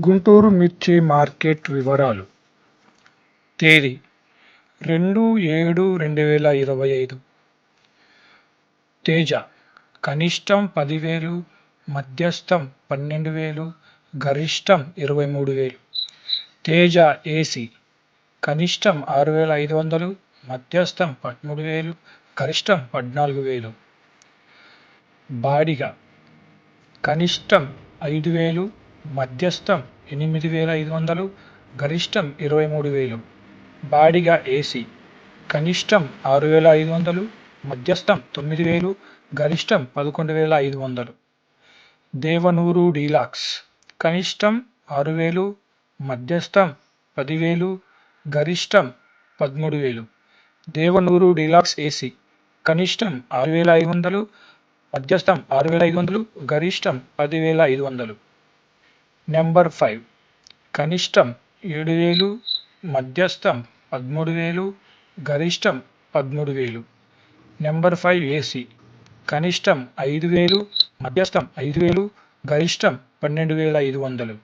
గుంటూరు మిర్చి మార్కెట్ వివరాలు. తేదీ రెండు ఏడు రెండు వేల ఇరవై ఐదు. తేజ కనిష్టం పదివేలు మధ్యస్థం పన్నెండు వేలు గరిష్టం ఇరవై మూడు వేలు. తేజ ఏసీ కనిష్టం ఆరు వేల ఐదు వందలు మధ్యస్థం పదమూడు వేలు గరిష్టం పద్నాలుగు వేలు. బాడిగ కనిష్టం ఐదు వేలు మధ్యస్థం ఎనిమిది వేల ఐదు వందలు గరిష్టం ఇరవై మూడు వేలు. బాడిగ ఏసీ కనిష్టం ఆరు వేల ఐదు వందలు మధ్యస్థం తొమ్మిది వేలు గరిష్టం పదకొండు వేల ఐదు వందలు. దేవనూరు డీలాక్స్. కనిష్టం ఆరు వేలు మధ్యస్థం పదివేలు గరిష్టం పదమూడు వేలు. దేవనూరు డీలాక్స్ ఏసీ కనిష్టం ఆరు వేల ఐదు వందలు మధ్యస్థం ఆరు వేల ఐదు వందలు గరిష్టం పదివేల ఐదు వందలు. Number five. కనిష్టం ఏడు వేలు మధ్యస్థం పదమూడు వేలు గరిష్టం పదమూడు వేలు నెంబర్ ఫైవ్ ఏసీ. కనిష్టం ఐదు వేలు మధ్యస్థం ఐదు వేలు గరిష్టం పన్నెండు వేల ఐదు వందలు.